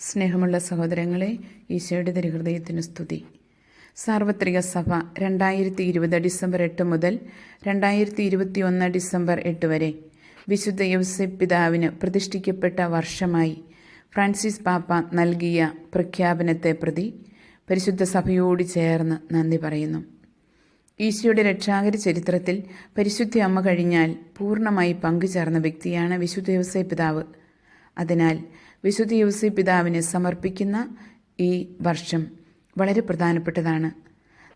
സ്നേഹമുള്ള സഹോദരങ്ങളെ ഈശോയുടെ തിരുഹൃദയത്തിന് സ്തുതി. സാർവത്രിക സഭ രണ്ടായിരത്തി ഇരുപത് ഡിസംബർ എട്ട് മുതൽ രണ്ടായിരത്തി ഇരുപത്തി ഒന്ന് ഡിസംബർ എട്ട് വരെ വിശുദ്ധ യൗസഫ് പിതാവിന് പ്രതിഷ്ഠിക്കപ്പെട്ട വർഷമായി ഫ്രാൻസിസ് പാപ്പ നൽകിയ പ്രഖ്യാപനത്തെ പ്രതി പരിശുദ്ധ സഭയോട് ചേർന്ന് നന്ദി പറയുന്നു. ഈശോയുടെ രക്ഷാകര ചരിത്രത്തിൽ പരിശുദ്ധ അമ്മ കഴിഞ്ഞാൽ പൂർണമായി പങ്കുചേർന്ന വ്യക്തിയാണ് വിശുദ്ധ വ്യവസായ പിതാവ്. അതിനാൽ വിശുദ്ധ യൂസി പിതാവിന് സമർപ്പിക്കുന്ന ഈ വർഷം വളരെ പ്രധാനപ്പെട്ടതാണ്.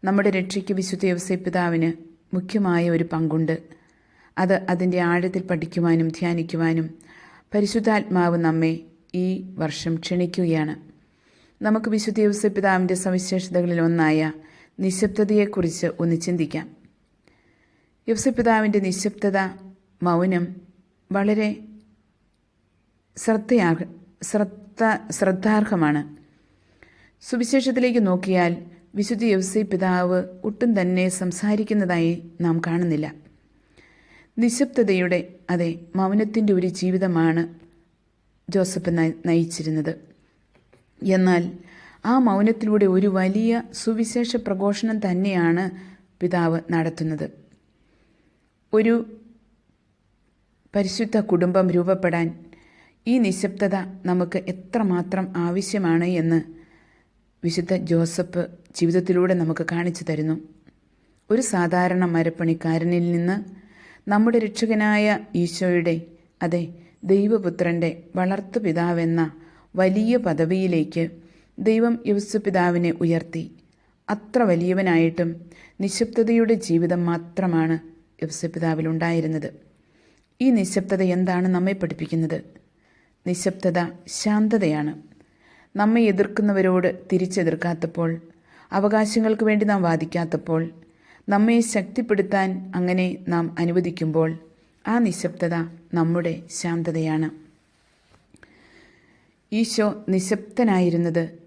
നമ്മുടെ രക്ഷയ്ക്ക് വിശുദ്ധ യൂസി പിതാവിന് മുഖ്യമായ ഒരു പങ്കുണ്ട്. അത് അതിന്റെ ആഴത്തിൽ പഠിക്കുവാനും ധ്യാനിക്കുവാനും പരിശുദ്ധാത്മാവ് നമ്മെ ഈ വർഷം ക്ഷണിക്കുകയാണ്. നമുക്ക് വിശുദ്ധ യവസേ പിതാവിന്റെ സവിശേഷതകളിൽ ഒന്നായ നിശബ്ദതയെക്കുറിച്ച് ഒന്ന് ചിന്തിക്കാം. യവസപിതാവിന്റെ നിശബ്ദത മൗനം വളരെ ശ്രദ്ധയാർഹ ശ്രദ്ധ ശ്രദ്ധാർഹമാണ്. സുവിശേഷത്തിലേക്ക് നോക്കിയാൽ വിശുദ്ധ യവസി പിതാവ് ഒട്ടും തന്നെ സംസാരിക്കുന്നതായി നാം കാണുന്നില്ല. നിശബ്ദതയുടെ അതെ മൗനത്തിന്റെ ഒരു ജീവിതമാണ് ജോസഫ് നയിച്ചിരുന്നത്. എന്നാൽ ആ മൗനത്തിലൂടെ ഒരു വലിയ സുവിശേഷ പ്രഘോഷണം തന്നെയാണ് പിതാവ് നടത്തുന്നത്. ഒരു പരിശുദ്ധ കുടുംബം രൂപപ്പെടാൻ ഈ നിശബ്ദത നമുക്ക് എത്രമാത്രം ആവശ്യമാണ് എന്ന് വിശുദ്ധ ജോസഫ് ജീവിതത്തിലൂടെ നമുക്ക് കാണിച്ചു തരുന്നു. ഒരു സാധാരണ മരപ്പണിക്കാരനിൽ നിന്ന് നമ്മുടെ രക്ഷകനായ ഈശോയുടെ അതെ ദൈവപുത്രന്റെ വളർത്തു പിതാവെന്ന വലിയ പദവിയിലേക്ക് ദൈവം യവസുപിതാവിനെ ഉയർത്തി. അത്ര വലിയവനായിട്ടും നിശബ്ദതയുടെ ജീവിതം മാത്രമാണ് യവസുപിതാവിലുണ്ടായിരുന്നത് ഈ നിശബ്ദത എന്താണ് നമ്മെ പഠിപ്പിക്കുന്നത്? നിശബ്ദത ശാന്തതയാണ്. നമ്മെ എതിർക്കുന്നവരോട് തിരിച്ചെതിർക്കാത്തപ്പോൾ അവകാശങ്ങൾക്ക് വേണ്ടി നാം വാദിക്കാത്തപ്പോൾ നമ്മെ ശക്തിപ്പെടുത്താൻ അങ്ങനെ നാം അനുവദിക്കുമ്പോൾ ആ നിശബ്ദത നമ്മുടെ ശാന്തതയാണ്. ഈശോ നിശബ്ദനായിരുന്നത്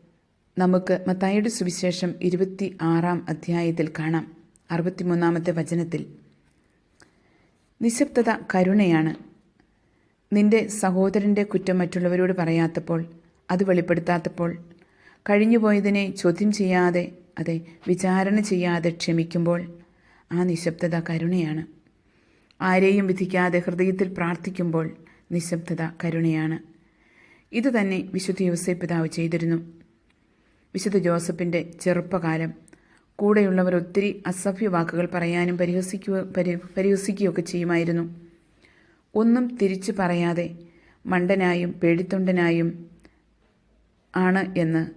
നമുക്ക് മത്തായുടെ സുവിശേഷം ഇരുപത്തി ആറാം അധ്യായത്തിൽ കാണാം. അറുപത്തിമൂന്നാമത്തെ വചനത്തിൽ. നിശബ്ദത കരുണയാണ്. നിന്റെ സഹോദരന്റെ കുറ്റം മറ്റുള്ളവരോട് പറയാത്തപ്പോൾ അത് വെളിപ്പെടുത്താത്തപ്പോൾ കഴിഞ്ഞുപോയതിനെ ചോദ്യം ചെയ്യാതെ അതെ വിചാരണ ചെയ്യാതെ ക്ഷമിക്കുമ്പോൾ ആ നിശബ്ദത കരുണയാണ്. ആരെയും വിധിക്കാതെ ഹൃദയത്തിൽ പ്രാർത്ഥിക്കുമ്പോൾ നിശബ്ദത കരുണയാണ്. ഇത് തന്നെ വിശുദ്ധ യോസേ പിതാവ് ചെയ്തിരുന്നു. വിശുദ്ധ ജോസഫിന്റെ ചെറുപ്പകാലം. കൂടെയുള്ളവർ ഒത്തിരി അസഭ്യ വാക്കുകൾ പറയാനും പരിഹസിക്കുക പരി പരിഹസിക്കുകയൊക്കെ ചെയ്യുമായിരുന്നു. ഒന്നും തിരിച്ചു പറയാതെ മണ്ടനായും പേടിത്തൊണ്ടനായും ആണ് എന്ന്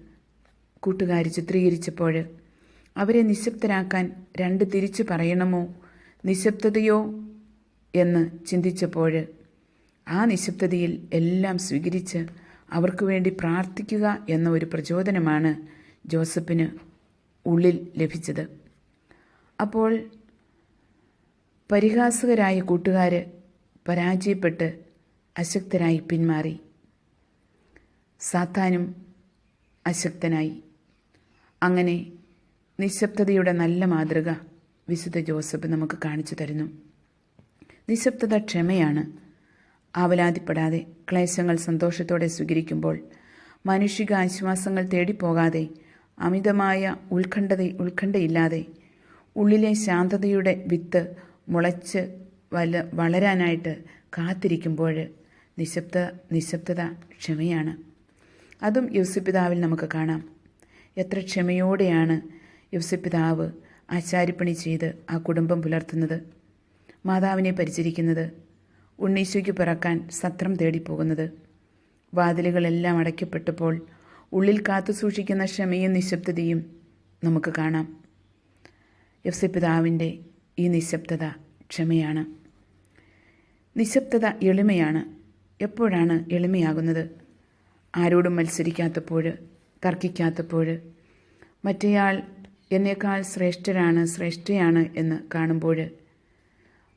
കൂട്ടുകാർ ചിത്രീകരിച്ചപ്പോൾ അവരെ നിശബ്ദരാക്കാൻ രണ്ട് തിരിച്ചു പറയണമോ? നിശബ്ദതയോ? എന്ന് ചിന്തിച്ചപ്പോൾ ആ നിശബ്ദതയിൽ എല്ലാം സ്വീകരിച്ച് അവർക്ക് വേണ്ടി പ്രാർത്ഥിക്കുക എന്ന ഒരു പ്രചോദനമാണ് ജോസഫിന് ഉള്ളിൽ ലഭിച്ചത്. അപ്പോൾ പരിഹാസകരായ കൂട്ടുകാർ പരാജയപ്പെട്ട് അശക്തരായി പിന്മാറി. സാത്താനും അശക്തനായി. അങ്ങനെ നിശബ്ദതയുടെ നല്ല മാതൃക വിശുദ്ധ ജോസഫ് നമുക്ക് കാണിച്ചു തരുന്നു. നിശബ്ദത ക്ഷമയാണ്. ആവലാതിപ്പെടാതെ ക്ലേശങ്ങൾ സന്തോഷത്തോടെ സ്വീകരിക്കുമ്പോൾ മാനുഷിക ആശ്വാസങ്ങൾ തേടിപ്പോകാതെ അമിതമായ ഉത്കണ്ഠത ഉത്കണ്ഠയില്ലാതെ ഉള്ളിലെ ശാന്തതയുടെ വിത്ത് മുളച്ച് വല വളരാനായിട്ട് കാത്തിരിക്കുമ്പോൾ നിശബ്ദ നിശബ്ദത ക്ഷമയാണ്. അതും യുസിപിതാവിൽ നമുക്ക് കാണാം. എത്ര ക്ഷമയോടെയാണ് യുസിപിതാവ് ആചാരിപ്പണി ചെയ്ത് ആ കുടുംബം പുലർത്തുന്നത്. മാതാവിനെ പരിചരിക്കുന്നത് ഉണ്ണീശോയ്ക്ക് പിറക്കാൻ സത്രം തേടിപ്പോകുന്നത്. വാതിലുകളെല്ലാം അടയ്ക്കപ്പെട്ടപ്പോൾ ഉള്ളിൽ കാത്തു സൂക്ഷിക്കുന്ന ക്ഷമയും നിശബ്ദതയും നമുക്ക് കാണാം. പിതാവിന്റെ ഈ നിശബ്ദത ക്ഷമയാണ്. നിശബ്ദത എളിമയാണ്. എപ്പോഴാണ് എളിമയാകുന്നത്? ആരോടും മത്സരിക്കാത്തപ്പോൾ തർക്കിക്കാത്തപ്പോൾ. മറ്റേയാൾ എന്നേക്കാൾ ശ്രേഷ്ഠരാണ് ശ്രേഷ്ഠയാണ് എന്ന് കാണുമ്പോൾ.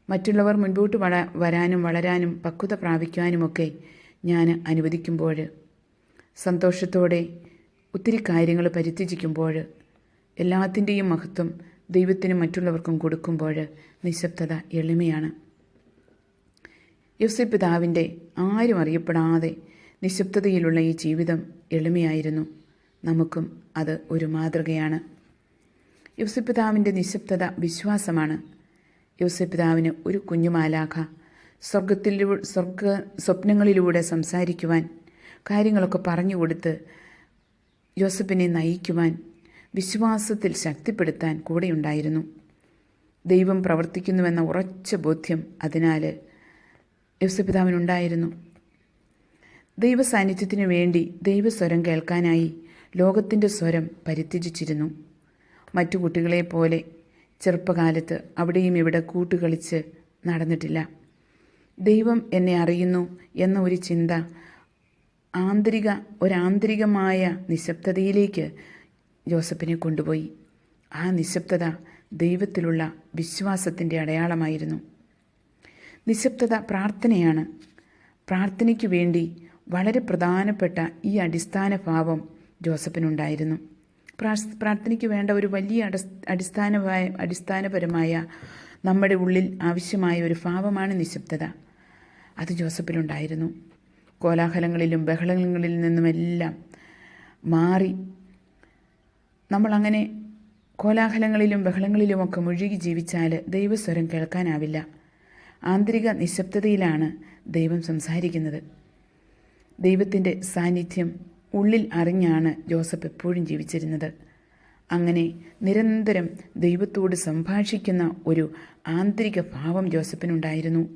മറ്റുള്ളവർ മുൻപോട്ട് വള വരാനും വളരാനും പക്വത പ്രാപിക്കാനുമൊക്കെ ഞാൻ അനുവദിക്കുമ്പോൾ. സന്തോഷത്തോടെ ഒത്തിരി കാര്യങ്ങൾ പരിത്യജിക്കുമ്പോൾ. എല്ലാത്തിന്റെയും മഹത്വം ദൈവത്തിനും മറ്റുള്ളവർക്കും കൊടുക്കുമ്പോൾ നിശബ്ദത എളിമയാണ്. യോസെ പിതാവിന്റെ ആരും അറിയപ്പെടാതെ നിശബ്ദതയിലുള്ള ഈ ജീവിതം എളിമയായിരുന്നു. നമുക്കും അത് ഒരു മാതൃകയാണ്. യോസപിതാവിന്റെ നിശബ്ദത വിശ്വാസമാണ്. യോസപിതാവിന് ഒരു കുഞ്ഞുമാലാഖ സ്വർഗത്തിലൂ സ്വർഗ സ്വപ്നങ്ങളിലൂടെ സംസാരിക്കുവാൻ കാര്യങ്ങളൊക്കെ പറഞ്ഞു യോസഫിനെ നയിക്കുവാൻ വിശ്വാസത്തിൽ ശക്തിപ്പെടുത്താൻ കൂടെയുണ്ടായിരുന്നു. ദൈവം പ്രവർത്തിക്കുന്നുവെന്ന ഉറച്ച ബോധ്യം അതിനാൽ യോസപിതാവിനുണ്ടായിരുന്നു ദൈവ സാന്നിധ്യത്തിനു വേണ്ടി ദൈവസ്വരം കേൾക്കാനായി ലോകത്തിന്റെ സ്വരം പരിത്യജിച്ചിരുന്നു. മറ്റു കുട്ടികളെ പോലെ ചെറുപ്പകാലത്ത് അവിടെയും ഇവിടെ കൂട്ടുകളിച്ച് നടന്നിട്ടില്ല. ദൈവം എന്നെ അറിയുന്നു എന്ന ഒരു ചിന്ത ആന്തരിക ഒരാന്തരികമായ നിശബ്ദതയിലേക്ക് ജോസഫിനെ കൊണ്ടുപോയി. ആ നിശബ്ദത ദൈവത്തിലുള്ള വിശ്വാസത്തിന്റെ അടയാളമായിരുന്നു. നിശബ്ദത പ്രാർത്ഥനയാണ്. പ്രാർത്ഥനയ്ക്ക് വേണ്ടി വളരെ പ്രധാനപ്പെട്ട ഈ അടിസ്ഥാന ഭാവം ജോസഫിനുണ്ടായിരുന്നു. പ്രാർത്ഥനയ്ക്ക് വേണ്ട ഒരു വലിയ അടസ് അടിസ്ഥാനമായ അടിസ്ഥാനപരമായ നമ്മുടെ ഉള്ളിൽ ആവശ്യമായ ഒരു ഭാവമാണ് നിശബ്ദത. അത് ജോസഫിലുണ്ടായിരുന്നു കോലാഹലങ്ങളിലും ബഹളങ്ങളിൽ നിന്നുമെല്ലാം മാറി നമ്മളങ്ങനെ കോലാഹലങ്ങളിലും ബഹളങ്ങളിലുമൊക്കെ മുഴുകി ജീവിച്ചാൽ ദൈവസ്വരം കേൾക്കാനാവില്ല. ആന്തരിക നിശബ്ദതയിലാണ് ദൈവം സംസാരിക്കുന്നത്. ദൈവത്തിന്റെ സാന്നിധ്യം ഉള്ളിൽ അറിഞ്ഞാണ് ജോസഫ് എപ്പോഴും ജീവിച്ചിരുന്നത്. അങ്ങനെ നിരന്തരം ദൈവത്തോട് സംഭാഷിക്കുന്ന ഒരു ആന്തരിക ഭാവം ജോസഫിനുണ്ടായിരുന്നു.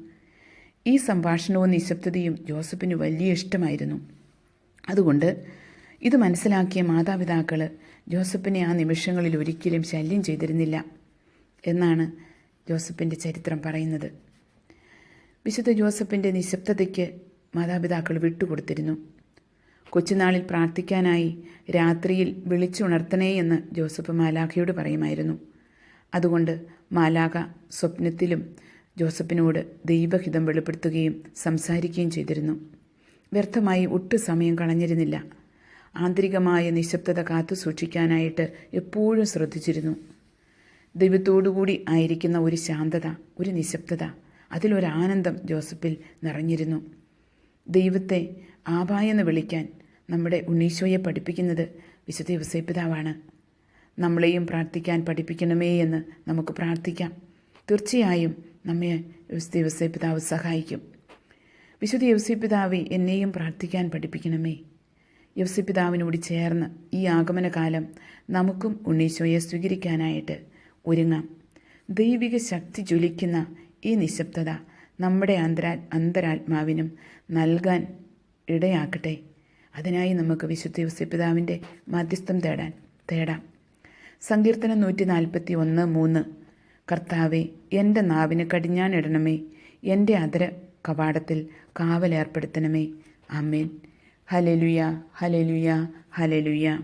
ഈ സംഭാഷണവും നിശബ്ദതയും ജോസഫിന് വലിയ ഇഷ്ടമായിരുന്നു. അതുകൊണ്ട് ഇത് മനസ്സിലാക്കിയ മാതാപിതാക്കൾ ജോസഫിനെ ആ നിമിഷങ്ങളിൽ ഒരിക്കലും ശല്യം ചെയ്തിരുന്നില്ല എന്നാണ് ജോസഫിന്റെ ചരിത്രം പറയുന്നത്. വിശുദ്ധ ജോസഫിന്റെ നിശബ്ദതയ്ക്ക് മാതാപിതാക്കൾ വിട്ടുകൊടുത്തിരുന്നു. കൊച്ചുനാളിൽ പ്രാർത്ഥിക്കാനായി രാത്രിയിൽ വിളിച്ചുണർത്തണേ എന്ന് ജോസഫ് മാലാഖയോട് പറയുമായിരുന്നു. അതുകൊണ്ട് മാലാഖ സ്വപ്നത്തിലും ജോസഫിനോട് ദൈവഹിതം വെളിപ്പെടുത്തുകയും സംസാരിക്കുകയും ചെയ്തിരുന്നു. വ്യർത്ഥമായി ഒട്ടു സമയം കളഞ്ഞിരുന്നില്ല. ആന്തരികമായ നിശബ്ദത കാത്തു സൂക്ഷിക്കാനായിട്ട് എപ്പോഴും ശ്രദ്ധിച്ചിരുന്നു. ദൈവത്തോടുകൂടി ആയിരിക്കുന്ന ഒരു ശാന്തത ഒരു നിശബ്ദത അതിലൊരാനന്ദം ജോസഫിൽ നിറഞ്ഞിരുന്നു. ദൈവത്തെ ആപായെന്ന് വിളിക്കാൻ നമ്മുടെ ഉണ്ണീശോയെ പഠിപ്പിക്കുന്നത് വിശുദ്ധ യുവസേപിതാവാണ് നമ്മളെയും പ്രാർത്ഥിക്കാൻ പഠിപ്പിക്കണമേ എന്ന് നമുക്ക് പ്രാർത്ഥിക്കാം. തീർച്ചയായും നമ്മെ വിശുദ്ധ യുവസേപിതാവ് സഹായിക്കും. വിശുദ്ധ യവസിപിതാവെ എന്നെയും പ്രാർത്ഥിക്കാൻ പഠിപ്പിക്കണമേ. യവസിപിതാവിനോട് ചേർന്ന് ഈ ആഗമനകാലം നമുക്കും ഉണ്ണീശോയെ സ്വീകരിക്കാനായിട്ട് ഒരുങ്ങാം. ദൈവിക ശക്തി ജ്വലിക്കുന്ന ഈ നിശബ്ദത നമ്മുടെ അന്തരാ അന്തരാത്മാവിനും നൽകാൻ ഇടയാക്കട്ടെ. അതിനായി നമുക്ക് വിശുദ്ധ യവസിപിതാവിന്റെ മധ്യസ്ഥം തേടാൻ തേടാം. സങ്കീർത്തനം നൂറ്റി നാൽപ്പത്തി ഒന്ന് മൂന്ന്. കർത്താവെ എന്റെ നാവിന് കടിഞ്ഞാനിടണമേ എന്റെ അതര കവാടത്തിൽ കാവലേർപ്പെടുത്തണമേ. അമ്മേൻ ഹലലുയ ഹലലുയ ഹലലുയ